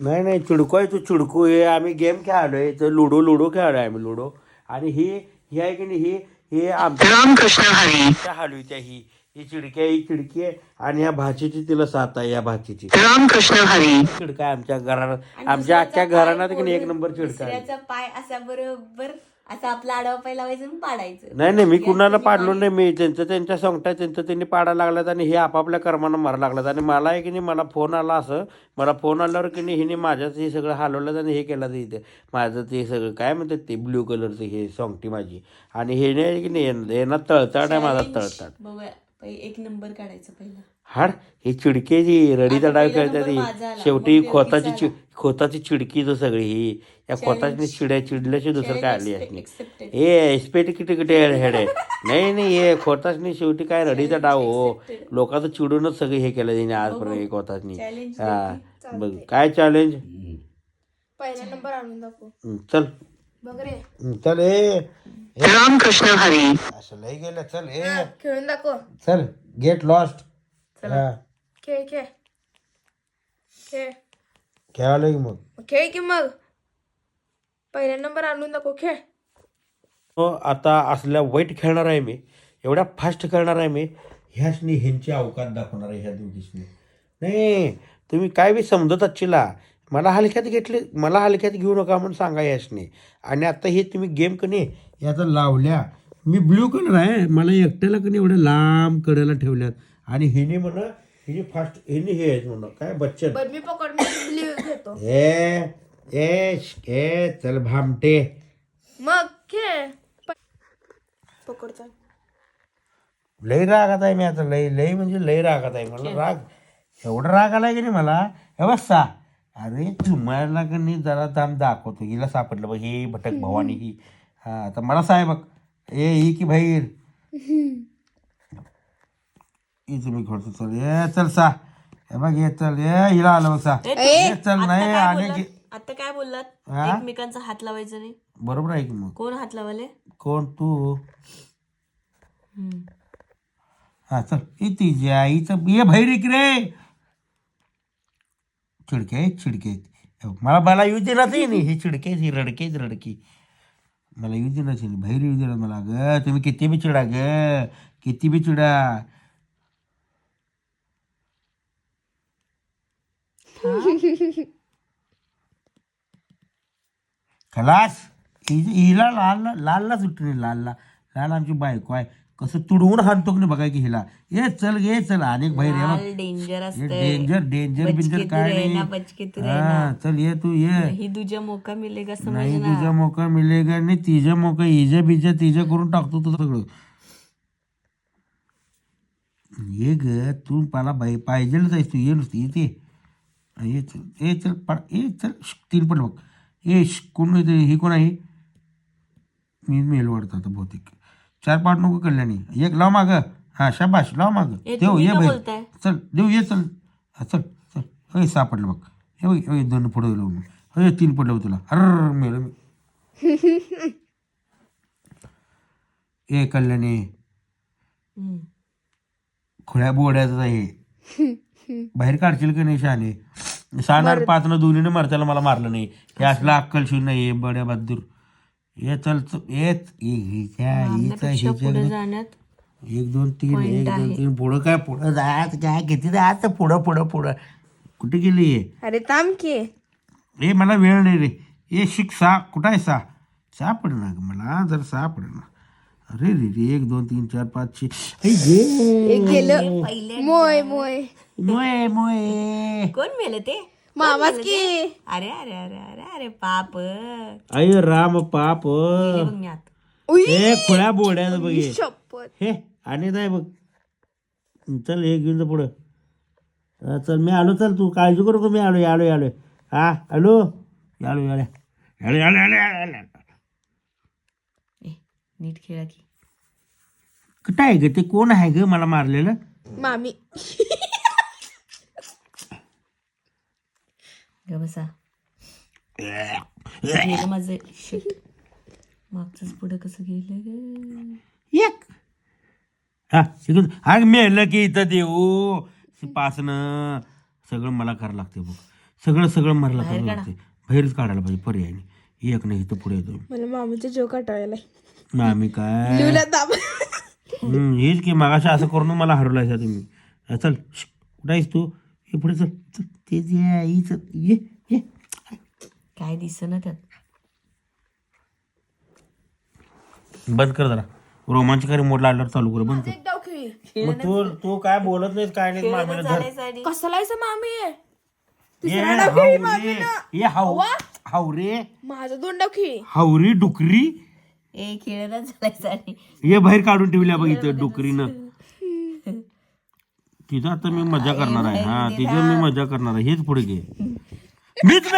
नाही नाही चिडको आहे तू चिडकू हे आम्ही गेम खेळालोय. तर लुडो लुडो खेळालोय आम्ही लुडो. आणि ही ही आहे की नाही ही ही आमच्या रामकृष्ण हरी. त्या हलवीच्या ही ही चिडकी आहे ही चिडकी आहे. आणि ह्या भाचीची तिला साथ आहे या भाचीची. रामकृष्ण हरी. चिडका आहे आमच्या घरात आमच्या पाय घराण्यात की नाही एक नंबर चिडका आहे. दुसऱ्याचा पाय असा बरोबर असा आपला आडवा लावायचं आणि पाडायचं. नाही नाही मी कुणाला पाडलो नाही मी त्यांचं त्यांच्या संकटात त्यांचं त्यांनी पाडायला लागल्यात आणि हे आपापल्या कर्मानं मारा लागल्यात. आणि मला आहे की नाही मला फोन आला असं मला फोन आल्यावर की नाही हिने माझ्याच हे सगळं हलवलं आणि हे केलं इथे. माझं ते सगळं काय म्हणतात ते ब्ल्यू कलरचं हे सोंगटी माझी. आणि हे नाही की नाही हे ना तळतळ आहे माझा पै- एक नंबर काढायचा पहिला. हाड ही चिडकेची रडीचा आता डाव पहिला खेळतात शेवटी खोताची खोताची चिडकी तो सगळी ही. या खोताची. चिड्या चिडल्याची दुसरं काय आली असली accepted. ए एस्पेट किती किती हेड आहे नाही नाही हे खोतासनी शेवटी काय रडीचा डाव हो. लोकांचं चिडूनच सगळं हे केलं त्याने आजपर्यंत एक खोतासनी Challenge हा. बघ काय चॅलेंज पहिला नंबर आणून दाखव. चल. बघ रे. हं, चल ए. रामकृष्ण हरी. असं लय गेलं चल ए. खेळून दाखव. चल गेट लॉस्ट खेळ खेळ. खेळ. खेळालं की मग. खेळ की मग? पहिला नंबर आणून दाखव खेळ. हो आता असल्या वाईट खेळणार आहे मी. एवढ्या फास्ट खेळणार आहे मी. ह्याचनी ह्यांची अवकात दाखवणार आहे ह्या दोघीसनी. नाही तुम्ही काय बी समजत चिला मला हलक्यात घेतले मला हलक्यात घेऊ नका म्हणून सांगा ह्याचनी आणि आता हे तुम्ही गेम कनी याचा लावल्या. मी ब्ल्यू कलर आहे मला एकट्याला कनी एवढ्या लांब कडेला ठेवल्यात. आणि हिने म्हणा हिने फास्ट हिने हे आहेत म्हणा काय बच्चन बर मी पकड मी ब्ल्यू घेतो ए ए चल भामटे मग खेळ लय रागात आहे मी आता लय लय म्हणजे लय रागात आहे मला राग एवढा राग आलाय की नाही मला हे बसा अरे तुम्हाला का नाही जरा दाम दाखवतो हिला सापडलं बघ ही भटक भवानी ही हा आता मला सांग बघ ए ही की बाहेर ही तुम्ही खोडतो चल. ए चल सा. हे बघ ये चल. ए हिला आलं बघ सा. ए चल नाही आणि की- आता काय बोललात हा? एकमेकांचा हात लावायचा नाही. बरोबर आहे की मग? कोण हात लावाले? कोण? तू. हा चल. ये तिच्या आईचं ये बाहेर इक रे चिडके. आहेत चिडके आहेत मला मला येऊ दे ना ते नाही. हे चिडके आहेत, ही रडके आहेत, रडकी. मला येऊ दे ना ते बाहेर येऊ दे ना मला ग तुम्ही किती बी चिडा ग. किती बी चिडा. खलास. हि- हिला लाल लालला सुटली लालला. लाल आमची बायको आहे. कसं तुडवून हाणतो की नाही बघा की हिला. ये चल गे चल. अनेक बाहेर ये बघ. डेंजर ये असते डेंजर डेंजर बिंजर काय रहना, नाही. बच के तू हा चल ये तू ये. ही तुझ्या मोका मिलेगा नाही समजना तुझा मोका मिळेगा नाही. तिच्या मोका इजा बिजा तिच्या करून टाकतो तुझं सगळं. ये ग तू मला बाई पाहिजेलच आहेस तू. ये नुसती येते ये. चल ए चल पा ए चल. श, तीन पण बघ. श, कोण ही कोण आहे? मी मेल वाढतो आता बहुतेक. चार पाठ नको कल्याणी. एक लाव माग. हा शाबाश लाव माग. देऊ ये बोलताय? चल देऊ ये चल. हा चल चल. अय सापडलं बघ. हे बघ अय दोन पुढं गेलो मी अय तीन पडलं तुला. अर मेलं. मी ए कल्याणी. खुळ्या बोड्याचं आहे बाहेर काढशील का नाही शाने शाणार पाचनं दोन्हीने मारताला मला मारलं नाही. हे असलं अक्कल शिव नाही बड्या बहादूर. ये चल येत एक दोन तीन एक दोन. तीन. पुढं काय पुढं जायचं काय किती जायचं पुढं पुढं पुढं. कुठे गेली हे? अरे थांब की. ए मला वेळ नाही रे. ए शिक सा कुठं आहे सा? सापड ना ग मला? जर सापड ना अरे रे रे एक दोन तीन चार पाच छे. गेलं. मोय मोय. मुळे मुळे कोण मेले ते मामाच की. अरे अरे अरे अरे अरे पाप. अय राम पाप. हे खुळ्या बोड्याचं बघ हे. हे आणि नाही बघ. चल हे घेऊन जा पुढं. चल मी आलो चल तू काळजी करू का मी आलो आलो आलो. हा हॅलो आलो आलो. आलो आलो आलो नीट खेळा की. काय आहे ग? ते कोण आहे ग? मला मारलेलं? मामी. बसा गेलं माझं shit. मागचंच पुढं कसं गेलं ग? एक. हा शिकून हा मेलं की इथं देऊ. पासनं. सगळं मला करावं लागते बघ. सगळं सगळं मारलं बाहेर करावं काढा. लागते बाहेरच काढायला पाहिजे पर्यायने एक नाही इथं पुढे येतो. मला मामीचा जोक आठवायला आम्ही काय? लिवला दाब हम्म, हेच की मागाशी असं करून मला हरवलायसा तुम्ही. चल श, कुठं आहेस तू? हे पुढे चल चल. तेच ये ई चल. ये ये. काय दिसना त्यात. बंद कर जरा. रोमांचकारी मोड लाडल्यावर चालू कर बंद कर. खेळी. मग तू तू काय बोलत नाहीस काय नाही मामीला धर. मामी? ये हावरे ये हाव हावरे माझा दोन डाव खेळी. हावरी डुकरी. ए खेळणं हे बाहेर काढून ठेवल्या बघ इथं डुकरीनं. तिथं आता मी मजा करणार आहे. हा तिथं मी मजा करणार आहे. हेच पुढे घे. मीच.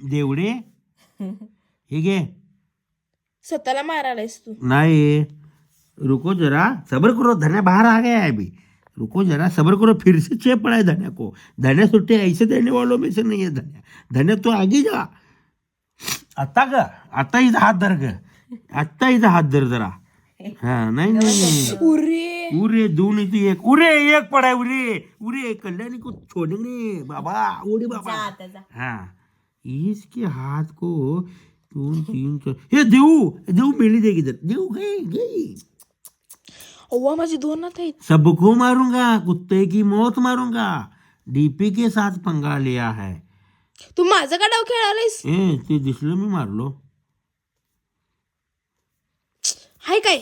देवडे हे घे. स्वतःला मारायलायस तू. नहीं. रुको जरा सब्र करो. धन्या बाहर आ गया है अभी. रुको जरा सब्र करो. फिर से चेप पड़ा है धन्या को. धन्या सुट्टे ऐसे देने वालों में से नहीं है धन्या. धन्या तो आगे जा. आता ग. आता इथं हात धर ग. आता इथं हात धर जरा. हा नाही नाही उरे। उरे दोन इथे एक। उरे एक पड़ा है उरे। उरे कल्याणी को छोड़ेंगे। बाबा उड़े बाबा। जा हाँ इसके हाथ को दोन तीन चार। हे देऊ देऊ मेली देगी इधर। देऊ गई गई। अव्वा माझी दोन हात आहेत। सबको मारूँगा कुत्ते की मौत मारूँगा। डीपी के साथ पंगा लिया है। तू माझं का डाव खेळालायस ए ते दिसलं मी मारलो। हाय काय?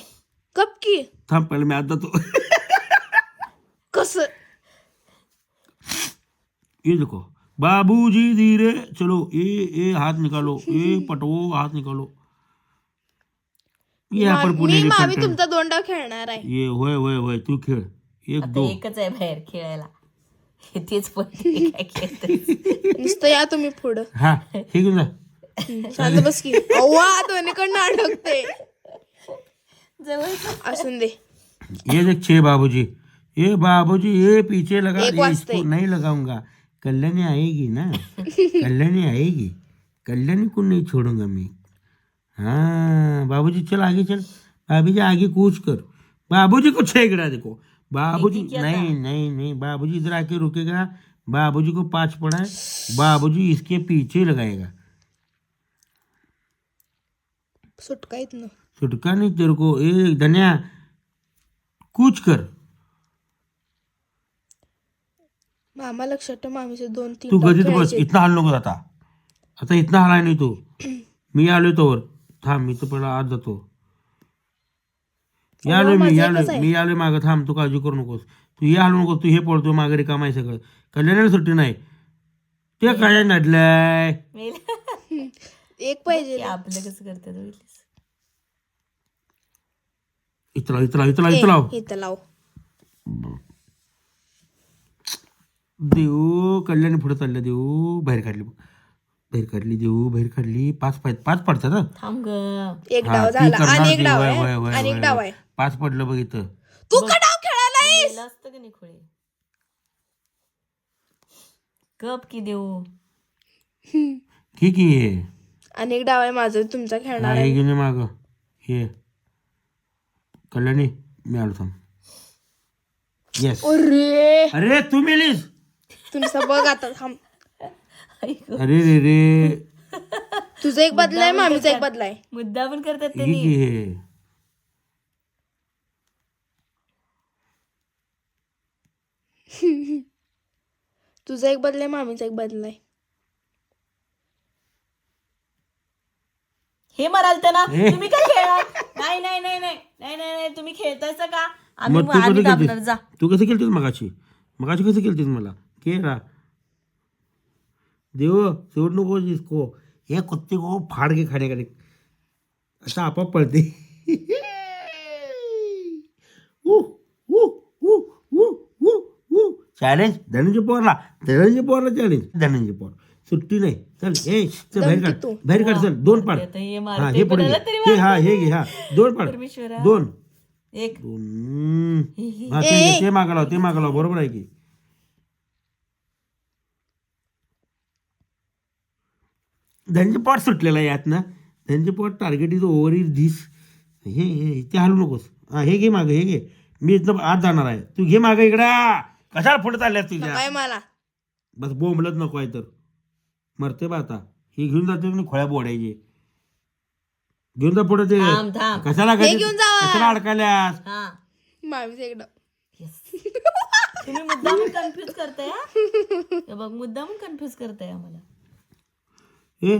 कप की. थांब पहिले मी आता तो कस? ये देखो. बाबूजी धीरे चलो. ये ये हाथ निकालो. ये पटवो हाथ निकालो. यहाँ पर मी पुणे मामी तुमचा दोन डाव खेळणार आहे. ये होय होय होय. तू खेळ. एक आता दो. एकच आहे बाहेर खेळायला. हे तेच पण ते काय खेळत नुसतं या तुम्ही पुढं. हा हे घेऊन जा शांत बस की. अव्वा दोन्हीकडनं अडकते. दे। ये देख छे बाबूजी। ये बाबूजी ये पीछे लगा ये इसको नहीं लगाऊँगा। कल्याणी आएगी ना? कल्याणी आएगी? कल्याणी को नहीं छोड़ूँगा मैं? हाँ बाबूजी चल आगे चल। भाभी बाबूजी आगे कूच कर। बाबूजी को छेगड़ा देखो। बाबूजी नहीं नहीं नहीं बाबूजी इधर आके रुकेगा। बाबूजी को पाँच पड़ा है। बाबूजी इसके पीछे लगाएगा। सुटका येत ना. छुटका नहीं तेरे को ए धनिया। कूच कर। मामा लक्षात ठेव मामीचे दोन तीन तू गदीत बस. इथनं हाल नको आता आता इथनं हालाय नाही तू. मी आलोय तोवर. थांब मी तर पहिला आज जातो. यालोय मी माझं यालोय. एकच आहे. मी यालोय मागं. थांब तू काळजी करू नकोस. तू ये हालू नकोस. तू हे पडतो मागे रिकाम आहे सगळं. कल्याणाला सुट्टी नाही. ते काय नडलंय? एक पाहिजे आपलं कसं करतात बघितलीस? इथला इथं लाव देऊ कल्याणी पुढे चाललं देऊ बाहेर काढली बघ. बाहेर काढली देऊ बाहेर काढली. पाच पाच पाच पडतात हं. थांब ग. एक हा, डाव ती झाला. करणार आणि एक ती. डाव वय, आहे वय, वय, आणि एक वय, डाव वय. आहे. पाच पडलं बघ इथं. तू का डाव खेळालायस केलं असतं का नाही खोळे? कप की देऊ. ठीक आहे. आणि एक डाव आहे माझं तुमचा खेळणार हे आहे. ये माग. हे. कल्याणी मी आलो थांब. येस अरे! अरे तू मेलीस? तुमचा बघ आता थांब. अरे रे रे. तुझा एक बदला आहे मामीचा एक बदला आहे मुद्दा पण करतात हे त्यांनी. की हे? तुझा एक बदला आहे मामीचा एक बदला हे म्हणाल ना हे. तुम्ही काय खेळा नाही नाही नाही नाही नाही नाही नाही तुम्ही खेळतायचं का? आम्ही मग तू आम्ही कसं दाबणार जा. केलतीस तू कसं केलतीस मगाशी? मगाशी कसं केलतीस मला? रा. देव सोड नको इसको हे कुत्ते को फाड़ का नहीं अच्छा आपाप पळते. चॅलेंज धनंजय पवारला. धनंजय पवारला चॅलेंज धनंजय पवार. सुट्टी नाही. चल ए चल बाहेर काढ. बाहेर काढ चल दोन पाड. हे हा मारते हे पुढे हे हा हे घे हा. दोन पाड. परमेश्वरा. दोन. एक. दोन. हा ते ते मागं लाव ते मागं लाव. बरोबर आहे की? धनंजय पॉट सुटलेला आहे यात ना Dhananjay pot target is over is this हे हे ते हलू नकोस. हा हे घे मागं हे घे. मी इथनं आत जाणार आहे. तू घे मागं इकडं. कशाला पुढे चालल्या तुझ्या? काय मला. बस बोंबलत नको आहे तर. मरते बा आता. ही घेऊन जाते तुम्ही खोळ्या बोडायची. घेऊन जा पुढे ते. थांब थांब. कशाला हे घेऊन जावा. कशाला अडकाल्यास? हा. बावीस एकदा तुम्ही मुद्दाम कन्फ्युज करताय हा? हे बघ मुद्दाम कन्फ्युज करताय आम्हाला. ए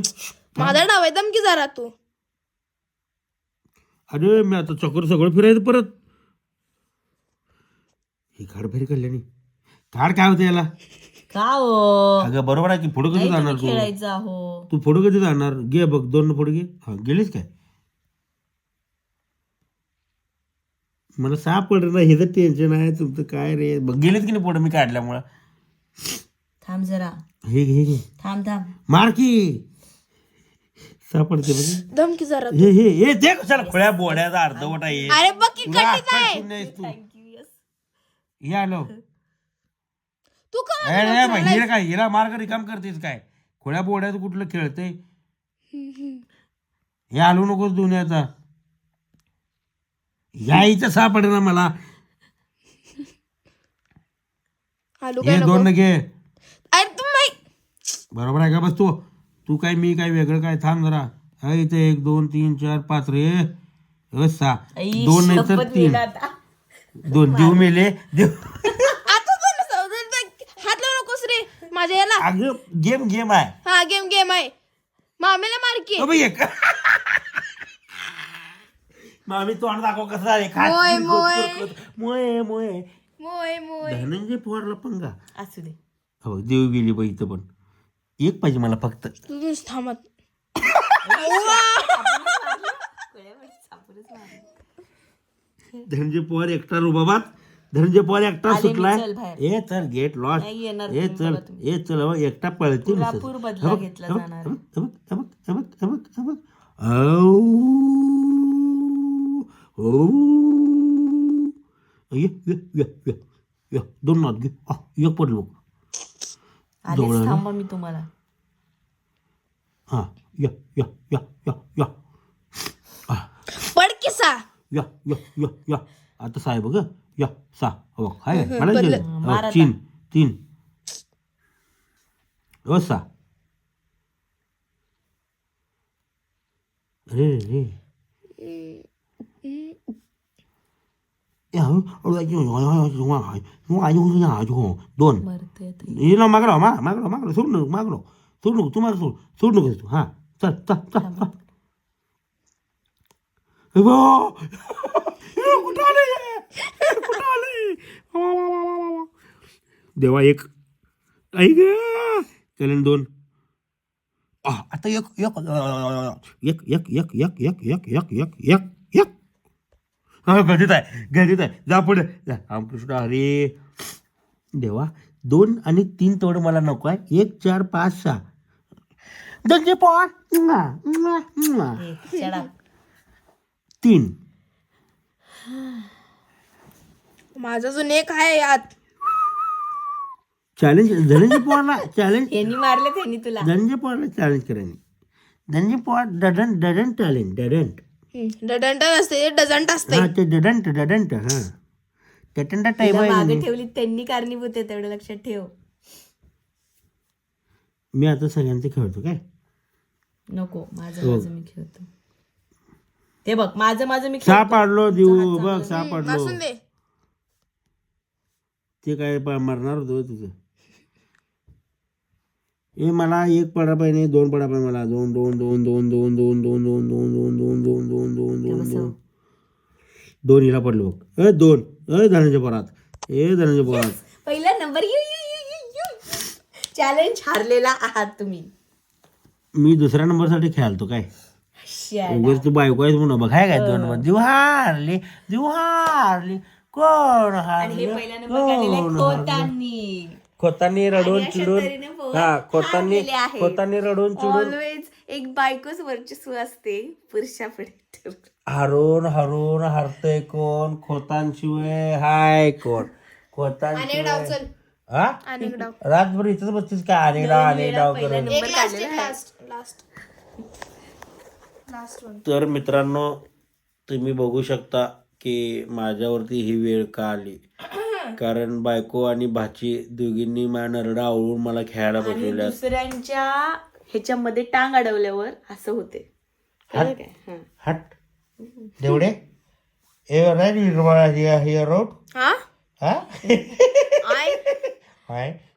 माझा डाव आहे दम की जरा तू. अरे मी आता चक्कर सगळं फिरायचं परत. ही खाड फेरी कल्याणी खाड काय होते याला? का हो? अगं बरोबर आहे की पुढे कधी जाणार तू? खेळायचं आहो. तू पुढे कधी जाणार? घे बघ दोन पुढे घे. हा गेलीस काय? मला सापड ना हे तर टेन्शन आहे तुमचं काय रे? बघ गेलीत की नाही पुढे मी काढल्यामुळं? थांब जरा. हे घे हे घे. थांब थांब. मार की. सापडते बघ. दम की जरा हे हे हे ते कशाला खोळ्या बोड्याचा अर्धवट आहे? अरे बघ की नाहीस तू. हे आलो. तू का बाई, हिला काय हिला मार्ग रिकाम करतेस काय? खोळ्या बोड्याचं कुठलं खेळतंय? हे आलो नकोस दुनियाचा यायचं. सापड ना मला. आलू काय हे नको? दोन घे. अरे तू माही बरोबर आहे का बस तू? तू काय मी काय वेगळं काय? थांब जरा. हा इथे एक दोन तीन चार पाच रे. हे सहा. दोन नाही तर तीन. दोन देव मेले. देव आता पण असं- हात लावू नकोस रे माझ्या याला? अगं गेम गेम आहे. हा गेम गेम आहे. मामेला मार की. अबे एक. मामी तोंड दाखव कसं आहे मोय, मोय. मोय मोय. मोय मोय. धनंजय पवारला पंगा. असू दे. हो देव गेली बाई इथं पण. एक पाहिजे मला फक्त. तू नुसतं थांबत. धनंजय पवार एकटा रुबाबात धनंजय पवार एकटा आले मी, सुटलाय. चल बाहेर. ए चल गेट लॉस नाही येणार ए चल तुम्ही. ए चल अहो, एकटा पळते पुरापूर बदला घेतला जाणार. आहे. दोन नात घे. आ, एक पडलो आलेच थांबा मी तुम्हाला. हा या या या या या. पड किसा या या या या. आता साहेब ग Ya, Ja, صح هو صحيح ماليزيا أو الصين الصين وسع ري ري Ya, udah yo yo yo yo yo ayo yo yo don. Y no magro, ma, magro, magro, surno, magro. Surno, tú magro, surno que tú, ha. Ta ta ta. Evo. Yo, dale ya. कुठं आलं. देवा एक. ऐक कल्याण दोन. आ, आता एक एक एक एक एक एक एक एक एक एक एक गणित आहे आहे. जा पुढे. जा. रामकृष्ण हरे. देवा दोन आणि तीन तेवढं मला नको आहे. एक चार पाच सहा. shut up. तीन. माझा अजून एक आहे यात. चॅलेंज धनंजय पवारला चॅलेंज यांनी मारले त्यांनी तुला. धनंजय पवारला challenge करायनी Dhananjay Pawar didn't didn't talent didn't didn't असते डझंट असते हा ते डडंट डडंट हा. टटंटा टाईप तिला आहे मागे ठेवली त्यांनी कारणीभूत आहे तेवढं लक्षात ठेव. मी आता सगळ्यांचं खेळतो काय? नको माझं हो. माझं मी खेळतो. ते बघ माझं माझं मी सा खेळतो. पाडलो देऊ बघ सा पाडलो असून दे. ते काय प- मरणार होतो तुझं ए मला एक पडा पाहिजे दोन पडा पाहिजे मला दोन दोन दोन दोन दोन दोन दोन दोन दोन दोन दोन दोन दोन दोन दोन दोन दोन हिला पडलो बघ ए दोन ए धनंजय परात ए धनंजय परात पहिला number you you you you you challenge हारलेला आहात तुम्ही मी दुसऱ्या नंबरसाठी खेळतो काय उगाच तू बायको आहेस म्हणून बघ हाय काय दोन नंबर देऊ हारली देऊ हारली कोण आणि हे हारले? पहिला नंबर काढलेला आहे कोण खोतांनी. खोतांनी रडून अशा चिडून तऱ्हेने हा खोतांनी. खोतांनी रडून चिडून ऑलवेज एक बायकोच वर्चस्व असते पुरुषापुढे हरून हरून हरतय कोण? खोतांशिवाय हाय कोण? खोतांशिवाय हा? रातभर इथंच बसतीस काय अनेक डाव अनेक डाव करत नंबर काढलेला आहे. वन तर मित्रांनो तुम्ही बघू शकता की माझ्यावरती ही वेळ का आली? कारण बायको आणि भाची दोघींनी माझ्या नरडा आवळून मला खेळायला आणि बसवल्या दुसऱ्यांच्या ह्याच्यामध्ये टांग अडवल्यावर असं होते. कळलं काय? हं. हट. देवडे ए राईट हिअर रोड. हा? हा? I hi.